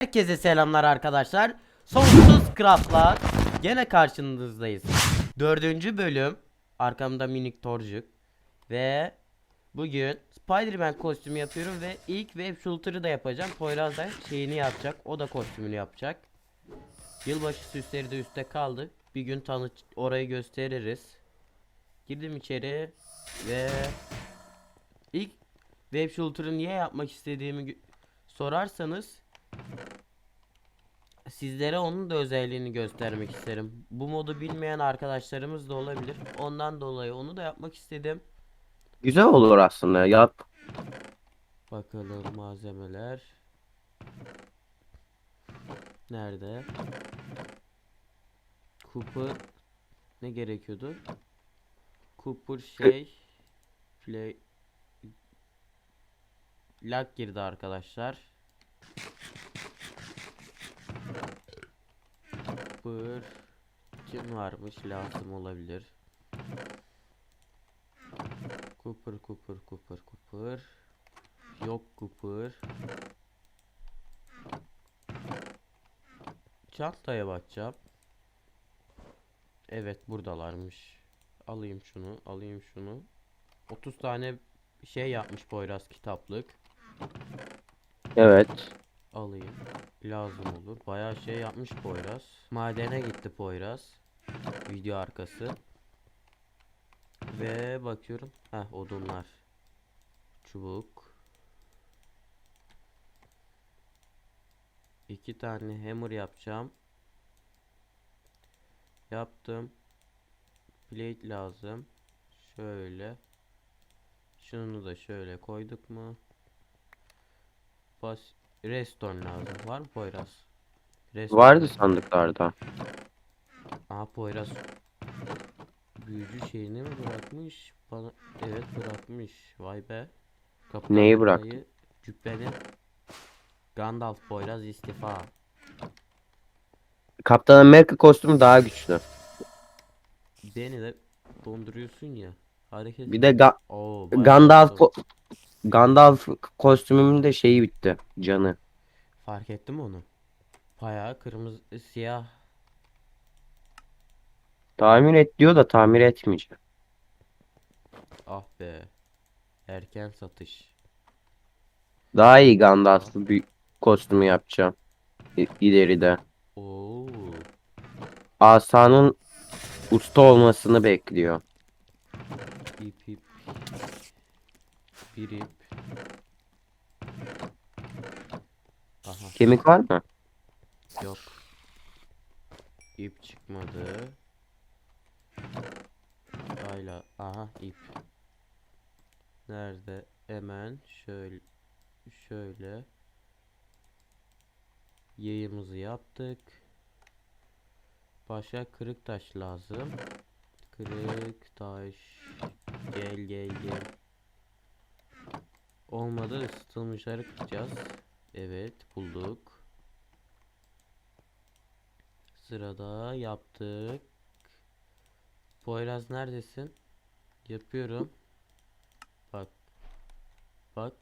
Herkese selamlar arkadaşlar. Sonsuz Craft'la gene karşınızdayız. Dördüncü bölüm. Arkamda minik torcuk. Ve bugün Spider-Man kostümü yapıyorum ve ilk web shooter'ı da yapacağım. Poyraz da şeyini yapacak. O da kostümünü yapacak. Yılbaşı süsleri de üstte kaldı. Bir gün tanı orayı gösteririz. Girdim içeri ve ilk web shooter'ı niye yapmak istediğimi sorarsanız sizlere onun da özelliğini göstermek isterim. Bu modu bilmeyen arkadaşlarımız da olabilir. Ondan dolayı onu da yapmak istedim. Güzel olur aslında yap. Bakalım malzemeler. Nerede? Cooper ne gerekiyordu? Cooper şey play lag girdi arkadaşlar. Cooper kim varmış lazım olabilir. Cooper Cooper Cooper Cooper Yok Cooper. Çantaya bakacağım. Evet buradalarmış. Alayım şunu, alayım şunu. 30 tane şey yapmış Poyraz kitaplık. Evet. Alayım. Lazım olur. Bayağı şey yapmış Poyraz. Madene gitti Poyraz. Video arkası. Ve bakıyorum. Heh odunlar. Çubuk. İki tane hammer yapacağım. Yaptım. Plate lazım. Şöyle. Şunu da şöyle koyduk mu? Bas Lazım. Var mı Poyraz? Redstone Vardı sandıklarda. Aha Poyraz büyücü şeyini mi bırakmış? Bana evet bırakmış. Vay be. Kaptan Neyi bıraktı? Cübbeli. Gandalf Poyraz istifa. Kaptan Amerika kostümü daha güçlü. Beni de donduruyorsun ya. Hareket. Bir de Ga- Oo, Gandalf ko- Gandalf kostümümün de şeyi bitti. Canı. Fark ettim onu. Bayağı kırmızı siyah. Tamir et diyor da tamir etmeyeceğim. Ah be. Erken satış. Daha iyi Gandalf'lı bir kostümü yapacağım. İ- ileride. Oo. Asa'nın usta olmasını bekliyor. İp ip. Bir ip. Aha. Kemik var mı? Yok. İp çıkmadı. Hala. Aha ip. Nerede? Hemen şöyle şöyle yayımızı yaptık. Başka kırık taş lazım. Kırık taş. Gel gel gel. Olmadı ısıtılmışları kıracağız. Evet bulduk. Sırada yaptık. Poyraz neredesin? Yapıyorum. Bak. Bak.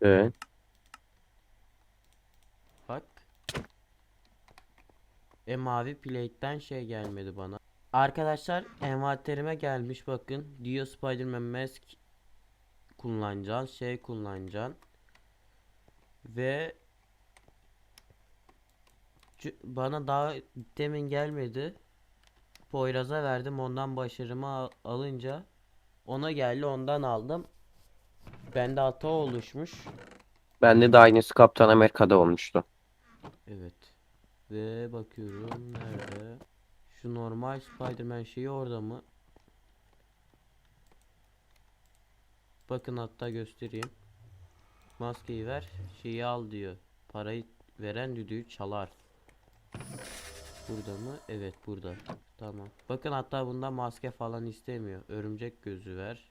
Evet. Bak. E mavi plate'den şey gelmedi bana. Arkadaşlar envanterime gelmiş bakın. Diyor Spider-Man mask kullanacaksın. Şey kullanacaksın. Ve bana daha demin gelmedi. Poyraz'a verdim ondan başarımı al- alınca ona geldi ondan aldım. Bende hata oluşmuş. Bende de aynısı Kaptan Amerika'da olmuştu. Evet. Ve bakıyorum nerede? Şu normal Spider-Man şeyi orada mı? Bakın hatta göstereyim. Maskeyi ver, şeyi al diyor. Parayı veren düdüğü çalar. Burada mı? Evet burada. Tamam. Bakın hatta bunda maske falan istemiyor. Örümcek gözü ver.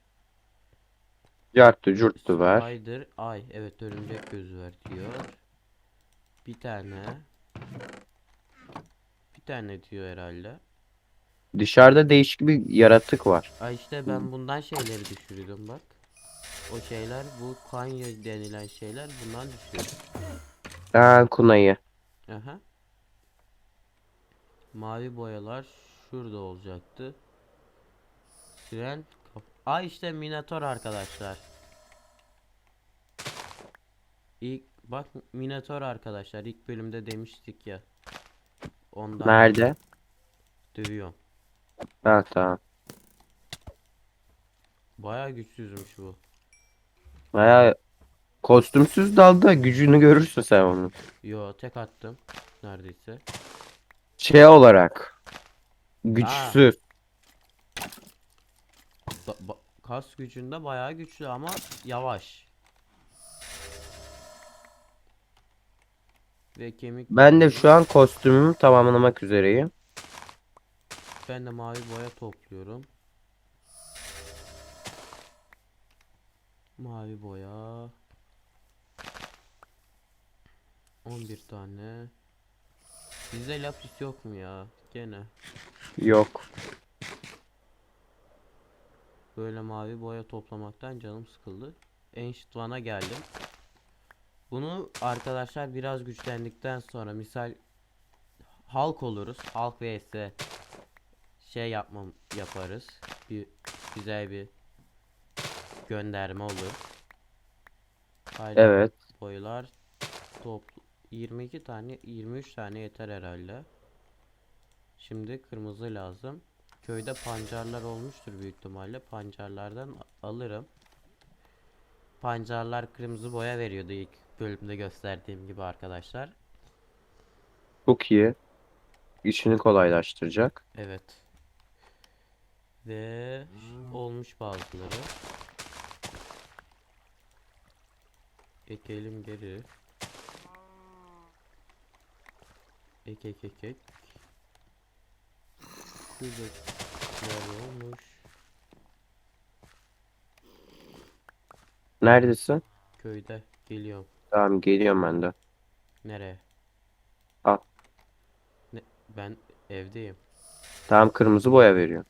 Cartı curttu ver. Spider ay evet örümcek gözü ver diyor. Bir tane. Bir tane diyor herhalde. Dışarıda değişik bir yaratık var. Ay işte ben bundan şeyleri düşürüyordum bak. O şeyler bu kanyo denilen şeyler bundan düşüyor. Ha, Kunay'ı. Aha. Mavi boyalar şurada olacaktı. Tren kap Aa işte Minotaur arkadaşlar. İlk bak Minotaur arkadaşlar ilk bölümde demiştik ya. Ondan Nerede? dövüyorum. Ha tamam. Bayağı güçsüzmüş bu. Baya kostümsüz dalda gücünü görürsün sen onun. Yo tek attım neredeyse. Şey olarak güçsüz. Ba- ba- kas gücünde bayağı güçlü ama yavaş. Ve kemik Ben de şu an kostümümü tamamlamak üzereyim. Ben de mavi boya topluyorum. Mavi boya. 11 tane. Bizde lapis yok mu ya? Gene. Yok. Böyle mavi boya toplamaktan canım sıkıldı. Ancient One'a geldim. Bunu arkadaşlar biraz güçlendikten sonra misal halk oluruz. Halk vs şey yapmam yaparız. Bir güzel bir gönderme olur. Hala Evet. boylar top 22 tane 23 tane yeter herhalde. Şimdi kırmızı lazım. Köyde pancarlar olmuştur büyük ihtimalle. Pancarlardan alırım. Pancarlar kırmızı boya veriyordu ilk bölümde gösterdiğim gibi arkadaşlar. Çok iyi. İşini kolaylaştıracak. Evet. Ve olmuş bazıları. Ekelim geri. Ek ek ek ek. Şuradakiler olmuş. Neredesin? Köyde geliyorum. Tamam geliyorum ben de. Nereye? Al. Ne? Ben evdeyim. Tamam kırmızı boya veriyor.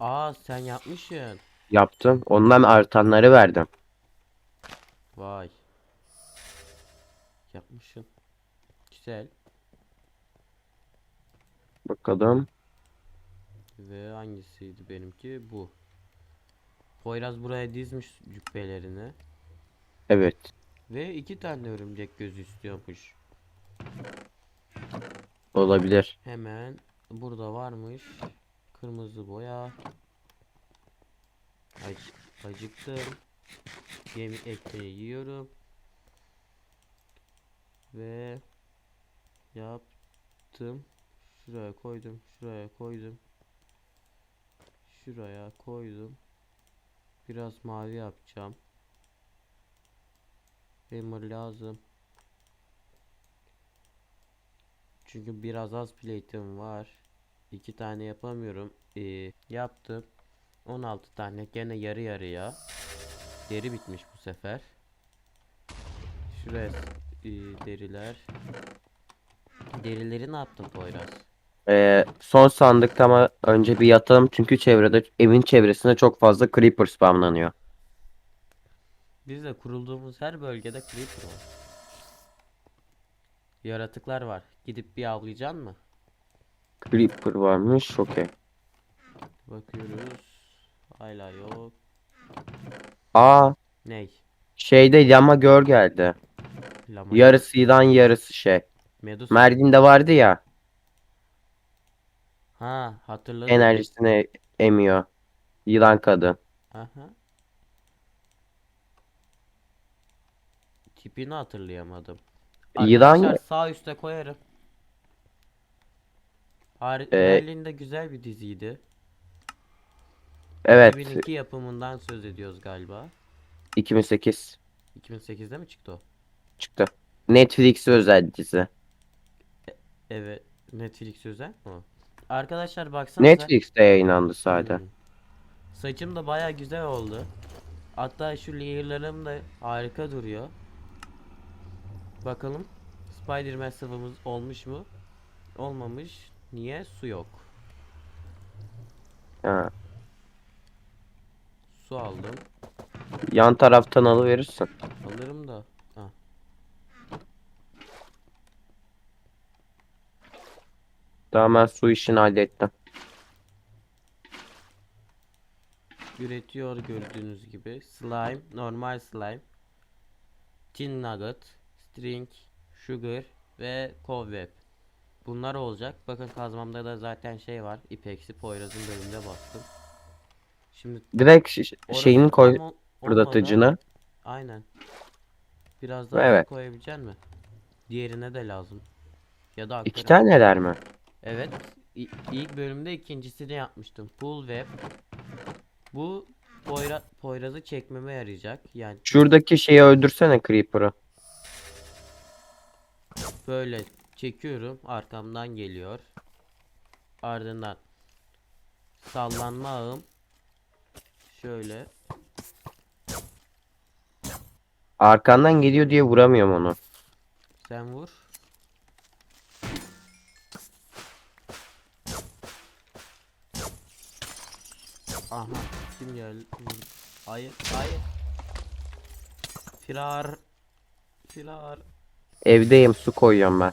Aa sen yapmışsın. Yaptım. Ondan artanları verdim. Vay. Yapmışsın. Güzel. Bakalım. Ve hangisiydi benimki? Bu. Poyraz buraya dizmiş cübbelerini. Evet. Ve iki tane örümcek gözü istiyormuş. Olabilir. Hemen burada varmış. Kırmızı boya. Ac acıktım. Yemi ekmeği yiyorum. Ve yaptım. Şuraya koydum. Şuraya koydum. Şuraya koydum. Biraz mavi yapacağım. Hammer lazım. Çünkü biraz az plate'im var. İki tane yapamıyorum. Ee, yaptım. 16 tane gene yarı yarıya. Deri bitmiş bu sefer. Şuraya e, deriler. Derileri ne yaptın Poyraz? Ee, son sandıkta ama önce bir yatalım çünkü çevrede evin çevresinde çok fazla creeper spamlanıyor. Biz de kurulduğumuz her bölgede creeper var. Yaratıklar var. Gidip bir avlayacaksın mı? Creeper varmış. Okey. Bakıyoruz. Hala yok. Aa Ney? şeyde llama gör geldi. Lama. Yarısı yılan yarısı şey. Medusa. Mergin'de vardı ya Ha hatırladım. enerjisini emiyor. Yılan kadın. Aha. Tipini hatırlayamadım. Yılan Arkadaşlar sağ üstte koyarım. Har Ee, Merlin de güzel bir diziydi. evet 2002 yapımından söz ediyoruz galiba. 2008 2008'de mi çıktı o? çıktı. Netflix özel dizi. Evet. Netflix özel mi o? Arkadaşlar baksanıza. Netflix'te yayınlandı sadece. Hmm. Saçım da baya güzel oldu. Hatta şu layer'larım da harika duruyor. Bakalım Spider-Man sıvımız olmuş mu? Olmamış. Niye? Su yok. Ha. Su aldım. Yan taraftan alıverirsin. Alırım da. Ha. Daha ben su işini hallettim. Üretiyor gördüğünüz gibi. Slime, normal slime. Tin nugget, string, sugar ve cobweb. Bunlar olacak. Bakın kazmamda da zaten şey var. İpeksi Poyraz'ın bölümünde bastım. Şimdi Direkt ş- orası şeyini koy tam ol- fırlatıcını. olmadan- Aynen. Biraz daha Evet. koyabilecek mi? Diğerine de lazım. Ya da İki aktarım. taneler mi? Evet. i- ilk bölümde ikincisini yapmıştım. Pool web. Bu Poyra Poyraz'ı çekmeme yarayacak. Yani Şuradaki şeyi öldürsene Creeper'ı. böyle çekiyorum. Arkamdan geliyor. Ardından sallanma ağım. Şöyle. Arkandan geliyor diye vuramıyorum onu. Sen vur. Aha kim geldi? Hayır hayır. Firar. Firar. Evdeyim su koyuyorum ben.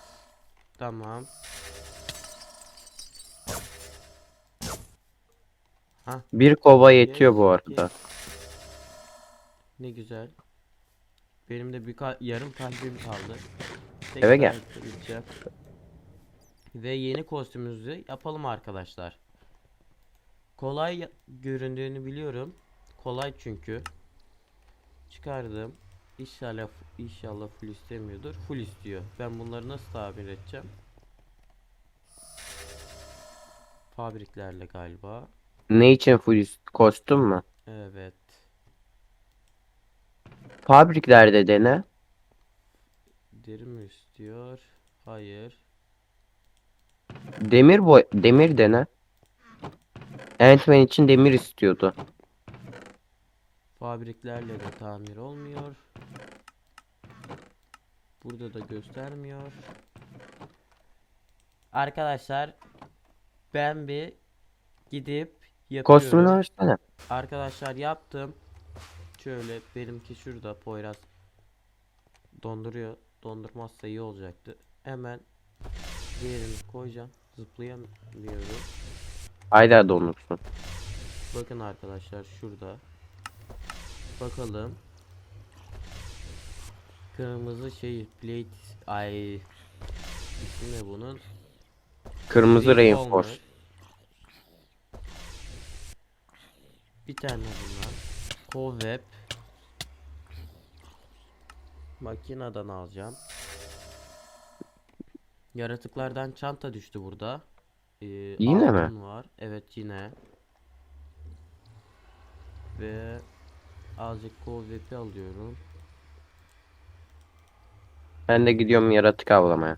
Tamam. Bir kova yetiyor bu arada. Ne güzel. Benim de bir ka- yarım kalbim kaldı. Eve gel. Tekrar gideceğim. Ve yeni kostümümüzü yapalım arkadaşlar. Kolay ya- göründüğünü biliyorum. Kolay çünkü. Çıkardım. İnşallah inşallah full istemiyordur. Full istiyor. Ben bunları nasıl tabir edeceğim? Fabriklerle galiba. Ne için full üst- kostüm mü? Evet. Fabriklerde dene. Deri mi istiyor? Hayır. Demir boy demir dene. Ant-Man için demir istiyordu. Fabriklerle de tamir olmuyor. Burada da göstermiyor. Arkadaşlar ben bir gidip yapıyorum. Kostümünü. Arkadaşlar yaptım. Şöyle benimki şurada Poyraz donduruyor. Dondurmazsa iyi olacaktı. Hemen diğerini koyacağım. Zıplayamıyorum. Hala donursun. Bakın arkadaşlar şurada. Bakalım. Kırmızı şey plate ay ismi ne bunun? Kırmızı Green reinforce. Bir tane bunlar. Cobweb. Makineden alacağım. Yaratıklardan çanta düştü burada. Ee, Yine mi? var. Evet yine. Ve azıcık Cobweb'i alıyorum. Ben de gidiyorum yaratık avlamaya.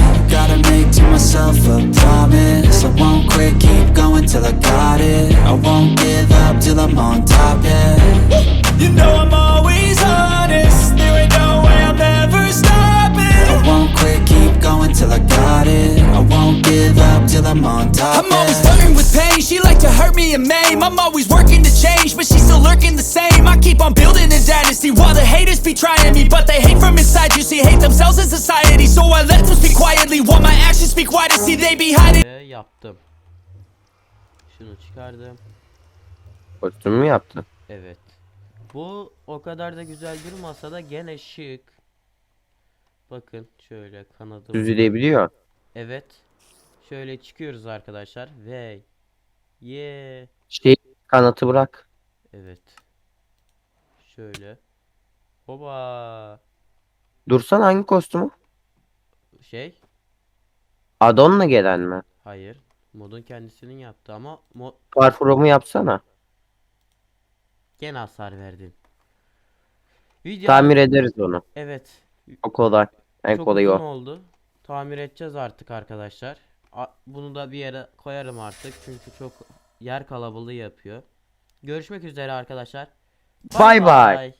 myself a promise. I won't quit, keep going till I got it. I won't give up till I'm on top, yeah. You know I'm always honest. Going till I got it I won't give up till I'm on top, I'm always flirting with pain. She like to hurt me and maim. I'm always working to change, but she's still lurking the same. I keep on building it dynasty. While the haters be trying me, but they hate from inside. You see, hate themselves in society. So I let them speak quietly. While my actions speak wider. See, they be hiding. Ve yaptım. Şunu çıkardım. Kostüm mü yaptın? Evet. Bu o kadar da güzel durmasa da gene şık. Bakın şöyle kanadım. Düzülebiliyor. Evet. Şöyle çıkıyoruz arkadaşlar ve ye Şey kanatı bırak. evet. Şöyle. Hoba. Dursan hangi kostümü? Şey? Adon'la gelen mi? Hayır. Modun kendisinin yaptı ama mod Parfurumu yapsana. gene hasar verdin. Video Tamir ederiz onu. Evet. O kolay. En Çok kolayı uzun o. oldu. Tamir edeceğiz artık arkadaşlar. A- Bunu da bir yere koyarım artık çünkü çok yer kalabalığı yapıyor. Görüşmek üzere arkadaşlar. Bay bay.